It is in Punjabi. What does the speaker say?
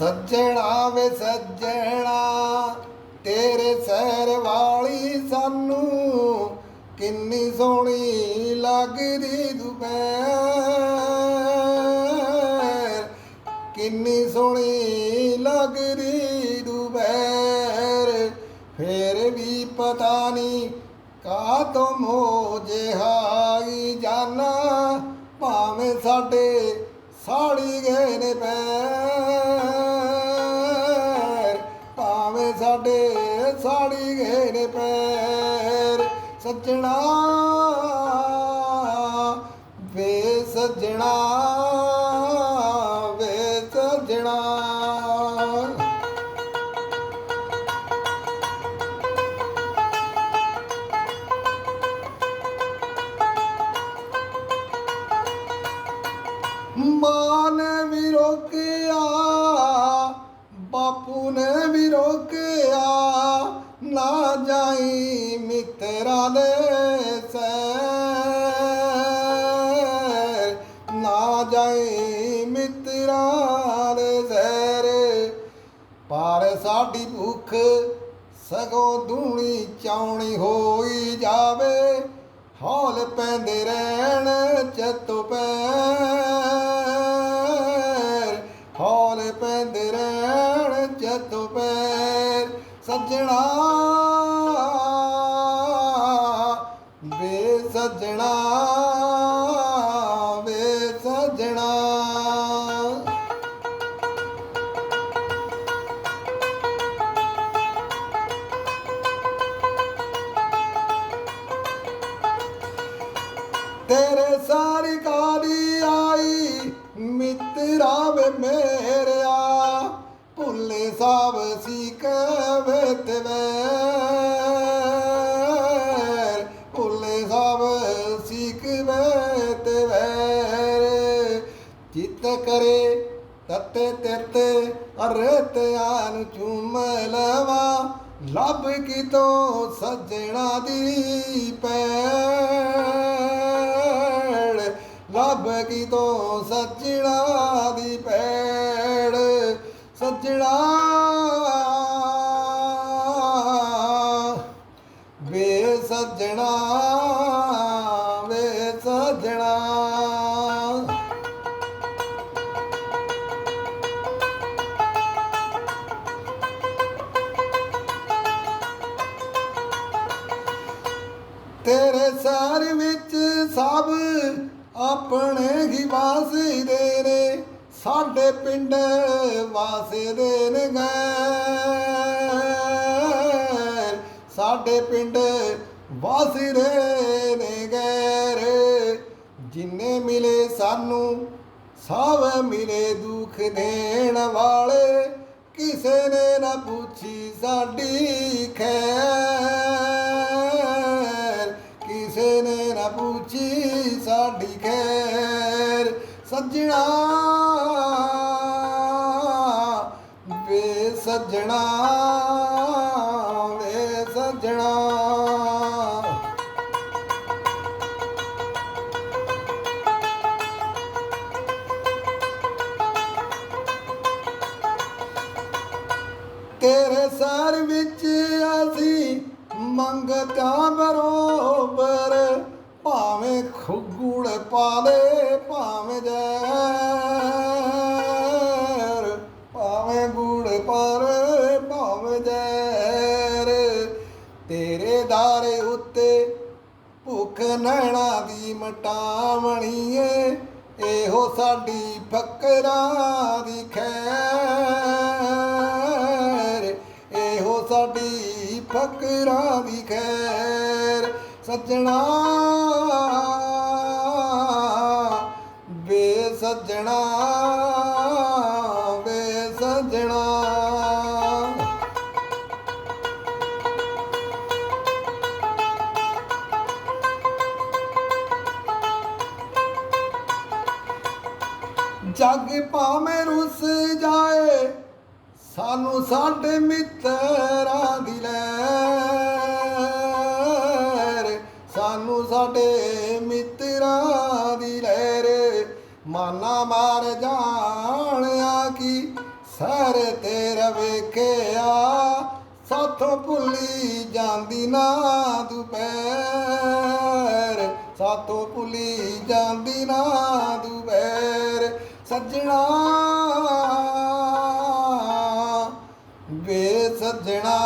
ਸੱਜਣਾ ਵੇ ਸੱਜਣਾ, ਤੇਰੇ ਸਹਿਰ ਵਾਲੀ ਸਾਨੂੰ ਕਿੰਨੀ ਸੋਹਣੀ ਲੱਗਦੀ ਦੁਪਹਿਰ। ਕਿੰਨੀ ਸੋਹਣੀ ਲੱਗਦੀ ਦੁਪਹਿਰ। ਫੇਰ ਵੀ ਪਤਾ ਨਹੀਂ ਕਾ ਤੋਂ ਮੋਜੇ ਹਾਈ ਜਾਨਾ, ਭਾਵੇਂ ਸਾਡੇ ਸਾੜੀ ਗਏ ਨੇ ਪੈਰ ਸੱਜਣਾ, ਵੇ ਸੱਜਣਾ ਵੇ ਸੱਜਣਾ। ਮਾਂ ਨੇ ਵੀ ਰੋਕਿਆ, ਬਾਪੂ ਨੇ ਵੀ ਰੋਕਿਆ, ਨਾ ਜਾਈ ਮਿੱਤਰਾਂ ਦੇ ਸੈਰ ਨਾ ਜਾਈ ਮਿੱਤਰਾਂ ਦੇ ਸੈਰ ਪਰ ਸਾਡੀ ਭੁੱਖ ਸਗੋਂ ਦੂਣੀ ਚਾਉਣੀ ਹੋਈ ਜਾਵੇ। ਹੌਲ ਪੈਂਦੇ ਰਹਿਣ ਚੱਤੋ ਪੈਰ। ਹੌਲ ਪੈਂਦੇ ਰਹਿਣ ਚੱਤੋ ਪੈਰ। ਸੱਜਣਾ ਤੇਰੇ ਸਾਰੀ ਕਾਲੀ ਆਈ? ਮਿੱਤਰਾ ਵੇ ਮੇਰਿਆ। ਭੁੱਲੇ ਸਾਬ ਸੀ ਕਵੇ ਤੇ ਭੁੱਲੇ ਸਾਬ ਸੀ ਕਵੇ ਤੇ ਵੈਰ। ਚਿੱਤ ਕਰੇ ਤਤੇ ਤਿਰਤੇ ਅਰੇ ਤੇ ਆਨ ਚੁੰਮ ਲਵਾ। ਲੱਭ ਕੀ ਤੋ ਸੱਜਣਾ ਦੀ ਪੈੜ, ਲੱਭ ਕੀ ਤੋ ਸੱਜਣਾ ਦੀ ਪੈੜ, ਸੱਜਣਾ ਵੇ ਸੱਜਣਾ ਤੇਰੇ ਵਿੱਚ ਸਭ ਆਪਣੇ ਹੀ ਵਾਸਦੇ ਨੇ, ਸਾਡੇ ਪਿੰਡ ਵਾਸਦੇ ਨੇ ਗੈਰ। ਸਾਡੇ ਪਿੰਡ ਵਾਸਦੇ ਨੇ ਗੈਰ। ਜਿੰਨੇ ਮਿਲੇ ਸਾਨੂੰ, ਸਭ ਮਿਲੇ ਦੁੱਖ ਦੇਣ ਵਾਲੇ। ਕਿਸੇ ਨੇ ਨਾ ਪੁੱਛੀ ਸਾਡੀ ਖੈਰ। ਸੱਜਣਾ ਵੇ ਸੱਜਣਾ ਵੇ ਸੱਜਣਾ। ਤੇਰੇ ਸਰ ਵਿੱਚ ਅਸੀਂ ਮੰਗਤਾ ਬਰੋਬਰ ਭਾਵੇਂ ਖੁਗੂੜ ਪਾਲੇ ਨੈਣਾ ਦੀ ਮਟਾਵਣੀ ਏ ਇਹੋ ਸਾਡੀ ਫਕਰਾਂ ਦੀ ਖੈਰ। ਇਹੋ ਸਾਡੀ ਫਕਰਾਂ ਦੀ ਖੈਰ। ਸੱਜਣਾ ਬੇ ਸੱਜਣਾ ਜੱਗ ਭਾਵੇਂ ਰੁੱਸ ਜਾਏ, ਸਾਨੂੰ ਸਾਡੇ ਮਿੱਤਰਾਂ ਦੀ ਲੈਰ ਸਾਨੂੰ ਸਾਡੇ ਮਿੱਤਰਾਂ ਦੀ ਲਹਿਰ। ਮਾਨਾ ਮਾਰ ਜਾਣਿਆ ਕੀ ਸਾਰੇ ਤੇਰਾ ਵੇਖਿਆ ਸਾਥੋਂ ਭੁੱਲੀ ਜਾਂਦੀ ਨਾ ਦੁਪਹਿਰ। ਸਾਥੋਂ ਭੁੱਲੀ ਜਾਂਦੀ ਨਾ ਦੁਪਹਿਰ। ਸੱਜਣਾ ਵੇ ਸੱਜਣਾ